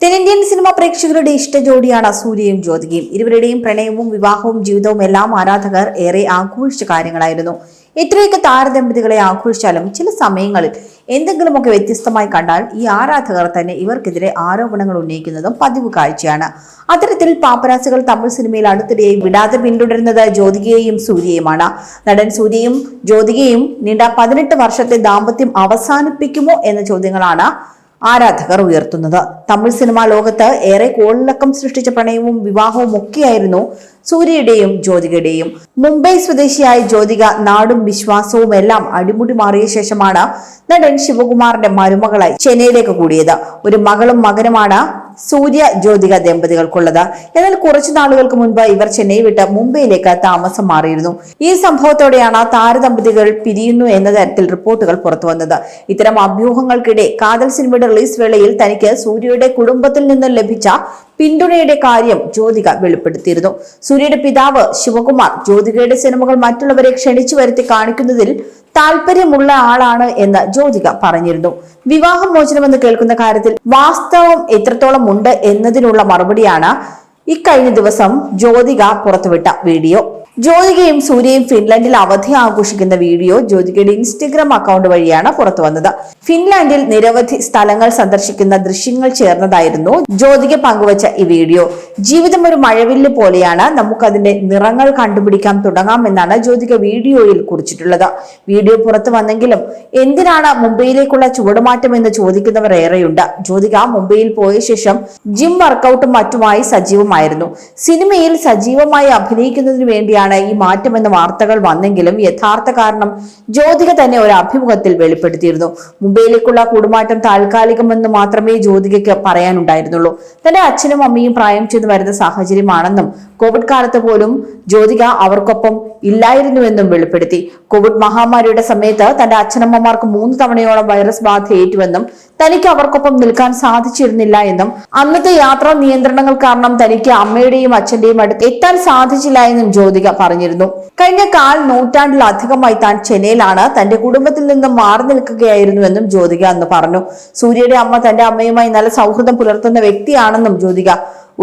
തെന്നിന്ത്യൻ സിനിമ പ്രേക്ഷകരുടെ ഇഷ്ട ജോഡിയാണ് സൂര്യയും ജ്യോതികയും. ഇരുവരുടെയും പ്രണയവും വിവാഹവും ജീവിതവും എല്ലാം ആരാധകർ ഏറെ ആഘോഷിച്ച കാര്യങ്ങളായിരുന്നു. എത്രയൊക്കെ താരദമ്പതികളെ ആഘോഷിച്ചാലും ചില സമയങ്ങളിൽ എന്തെങ്കിലുമൊക്കെ വ്യത്യസ്തമായി കണ്ടാൽ ഈ ആരാധകർ തന്നെ ഇവർക്കെതിരെ ആരോപണങ്ങൾ ഉന്നയിക്കുന്നതും പതിവ് കാഴ്ചയാണ്. അത്തരത്തിൽ പാപ്പരാസികൾ തമിഴ് സിനിമയിൽ അടുത്തിടെയായി വിടാതെ പിന്തുടരുന്നത് ജ്യോതികയെയും സൂര്യയുമാണ്. നടൻ സൂര്യയും ജ്യോതികയും നീണ്ട പതിനെട്ട് വർഷത്തെ ദാമ്പത്യം അവസാനിപ്പിക്കുമോ എന്ന ചോദ്യങ്ങളാണ് ആരാധകർ ഉയർത്തുന്നത്. തമിഴ് സിനിമാ ലോകത്ത് ഏറെ കോളിളക്കം സൃഷ്ടിച്ച പ്രണയവും വിവാഹവും ഒക്കെയായിരുന്നു സൂര്യയുടെയും ജ്യോതികയുടെയും. മുംബൈ സ്വദേശിയായ ജ്യോതിക നാടും വിശ്വാസവും എല്ലാം അടിമുടി മാറിയ ശേഷമാണ് നടൻ ശിവകുമാറിന്റെ മരുമകളായി ചെന്നൈയിലേക്ക് കൂടിയത്. ഒരു മകളും മകനുമാണ് സൂര്യ ജ്യോതിക ദമ്പതികൾക്കുള്ളത്. എന്നാൽ കുറച്ചു നാളുകൾക്ക് മുൻപ് ഇവർ ചെന്നൈ വിട്ട് മുംബൈയിലേക്ക് താമസം മാറിയിരുന്നു. ഈ സംഭവത്തോടെയാണ് താരദമ്പതികൾ പിരിയുന്നു എന്ന തരത്തിൽ റിപ്പോർട്ടുകൾ പുറത്തു വന്നത്. ഇത്തരം അഭ്യൂഹങ്ങൾക്കിടെ കാതൽ സിനിമയുടെ റിലീസ് വേളയിൽ തനിക്ക് സൂര്യയുടെ കുടുംബത്തിൽ നിന്ന് ലഭിച്ച പിന്തുണയുടെ കാര്യം ജ്യോതിക വെളിപ്പെടുത്തിയിരുന്നു. സൂര്യയുടെ പിതാവ് ശിവകുമാർ ജ്യോതികയുടെ സിനിമകൾ മറ്റുള്ളവരെ ക്ഷണിച്ചു വരുത്തി കാണിക്കുന്നതിൽ താല്പര്യമുള്ള ആളാണ് എന്ന് ജ്യോതിക പറഞ്ഞിരുന്നു. വിവാഹം മോചനമെന്ന് കേൾക്കുന്ന കാര്യത്തിൽ വാസ്തവം എത്രത്തോളം ഉണ്ട് എന്നതിനുള്ള മറുപടിയാണ് ഇക്കഴിഞ്ഞ ദിവസം ജ്യോതിക പുറത്തുവിട്ട വീഡിയോ. ജ്യോതികയും സൂര്യയും ഫിൻലാൻഡിൽ അവധി ആഘോഷിക്കുന്ന വീഡിയോ ജ്യോതികയുടെ ഇൻസ്റ്റഗ്രാം അക്കൗണ്ട് വഴിയാണ് പുറത്തു വന്നത്. ഫിൻലാൻഡിൽ നിരവധി സ്ഥലങ്ങൾ സന്ദർശിക്കുന്ന ദൃശ്യങ്ങൾ ചേർന്നതായിരുന്നു ജ്യോതിക പങ്കുവച്ച ഈ വീഡിയോ. ജീവിതം ഒരു മഴവില്ല് പോലെയാണ്. നമുക്കതിന്റെ നിറങ്ങൾ കണ്ടുപിടിക്കാൻ തുടങ്ങാം എന്നാണ് ജ്യോതിക വീഡിയോയിൽ കുറിച്ചിട്ടുള്ളത്. വീഡിയോ പുറത്തു വന്നെങ്കിലും എന്തിനാണ് മുംബൈയിലേക്കുള്ള ചുവടുമാറ്റം എന്ന് ചോദിക്കുന്നവർ ഏറെയുണ്ട്. ജ്യോതിക മുംബൈയിൽ പോയ ശേഷം ജിം വർക്കൗട്ടും മറ്റുമായി സജീവമായിരുന്നു. സിനിമയിൽ സജീവമായി അഭിനയിക്കുന്നതിന് വേണ്ടിയാണ് ഈ മാറ്റമെന്ന വാർത്തകൾ വന്നെങ്കിലും യഥാർത്ഥ കാരണം ജ്യോതിക തന്നെ ഒരു അഭിമുഖത്തിൽ വെളിപ്പെടുത്തിയിരുന്നു. മുംബൈയിലേക്കുള്ള കൂടുമാറ്റം താൽക്കാലികമെന്ന് മാത്രമേ ജ്യോതികയ്ക്ക് പറയാനുണ്ടായിരുന്നുള്ളൂ. തന്റെ അച്ഛനും അമ്മയും പ്രായം ചെന്ന് വരുന്ന സാഹചര്യമാണെന്നും കോവിഡ് കാലത്ത് പോലും ജ്യോതിക അവർക്കൊപ്പം ഇല്ലായിരുന്നുവെന്നും വെളിപ്പെടുത്തി. കോവിഡ് മഹാമാരിയുടെ സമയത്ത് തന്റെ അച്ഛനമ്മമാർക്ക് മൂന്ന് തവണയോളം വൈറസ് ബാധ ഏറ്റുവെന്നും തനിക്ക് അവർക്കൊപ്പം നിൽക്കാൻ സാധിച്ചിരുന്നില്ല എന്നും അന്നത്തെ യാത്രാ നിയന്ത്രണങ്ങൾ കാരണം തനിക്ക് അമ്മയുടെയും അച്ഛന്റെയും അടുത്ത് എത്താൻ സാധിച്ചില്ല എന്നും ജ്യോതിക പറഞ്ഞിരുന്നു. കഴിഞ്ഞ കാൽ നൂറ്റാണ്ടിലധികമായി താൻ ചെന്നൈയിലാണ് തന്റെ കുടുംബത്തിൽ നിന്നും മാറി നിൽക്കുകയായിരുന്നുവെന്നും ജ്യോതിക അന്ന് പറഞ്ഞു. സൂര്യയുടെ അമ്മ തന്റെ അമ്മയുമായി നല്ല സൗഹൃദം പുലർത്തുന്ന വ്യക്തിയാണെന്നും ജ്യോതിക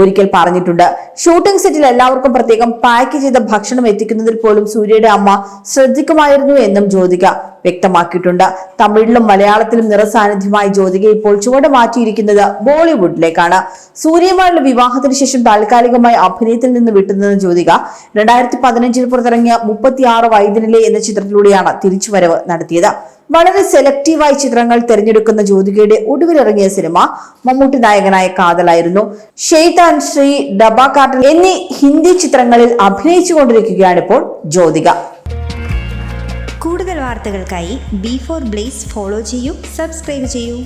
ഒരിക്കൽ പറഞ്ഞിട്ടുണ്ട്. ഷൂട്ടിംഗ് സെറ്റിൽ എല്ലാവർക്കും പ്രത്യേകം പാക്ക് ചെയ്ത ഭക്ഷണം എത്തിക്കുന്നതിൽ പോലും സൂര്യയുടെ അമ്മ ശ്രദ്ധിക്കുമായിരുന്നു എന്നും ജ്യോതിക വ്യക്തമാക്കിയിട്ടുണ്ട്. തമിഴിലും മലയാളത്തിലും നിറസാന്നിധ്യമായി ജ്യോതിക ഇപ്പോൾ ചുവട് മാറ്റിയിരിക്കുന്നത് ബോളിവുഡിലേക്കാണ്. സൂര്യമാരുടെ വിവാഹത്തിന് ശേഷം താൽക്കാലികമായി അഭിനയത്തിൽ നിന്ന് വിട്ടുനിന്ന ജ്യോതിക. രണ്ടായിരത്തി പതിനഞ്ചിൽ പുറത്തിറങ്ങിയ മുപ്പത്തിയാറ് വൈദ്യനിലെ എന്ന ചിത്രത്തിലൂടെയാണ് തിരിച്ചുവരവ് നടത്തിയത്. വളരെ സെലക്റ്റീവായി ചിത്രങ്ങൾ തിരഞ്ഞെടുക്കുന്ന ജ്യോതികയുടെ ഒടുവിലിറങ്ങിയ സിനിമ മമ്മൂട്ടി നായകനായ കാതലായിരുന്നു. ഷെയ്താൻ ശ്രീ ഡബാക്കാട്ടൻ എന്നീ ഹിന്ദി ചിത്രങ്ങളിൽ അഭിനയിച്ചുകൊണ്ടിരിക്കുകയാണിപ്പോൾ ജ്യോതിക. കൂടുതൽ വാർത്തകൾക്കായി ബി ഫോർ ബ്ലേസ് ഫോളോ ചെയ്യൂ സബ്സ്ക്രൈബ് ചെയ്യൂ.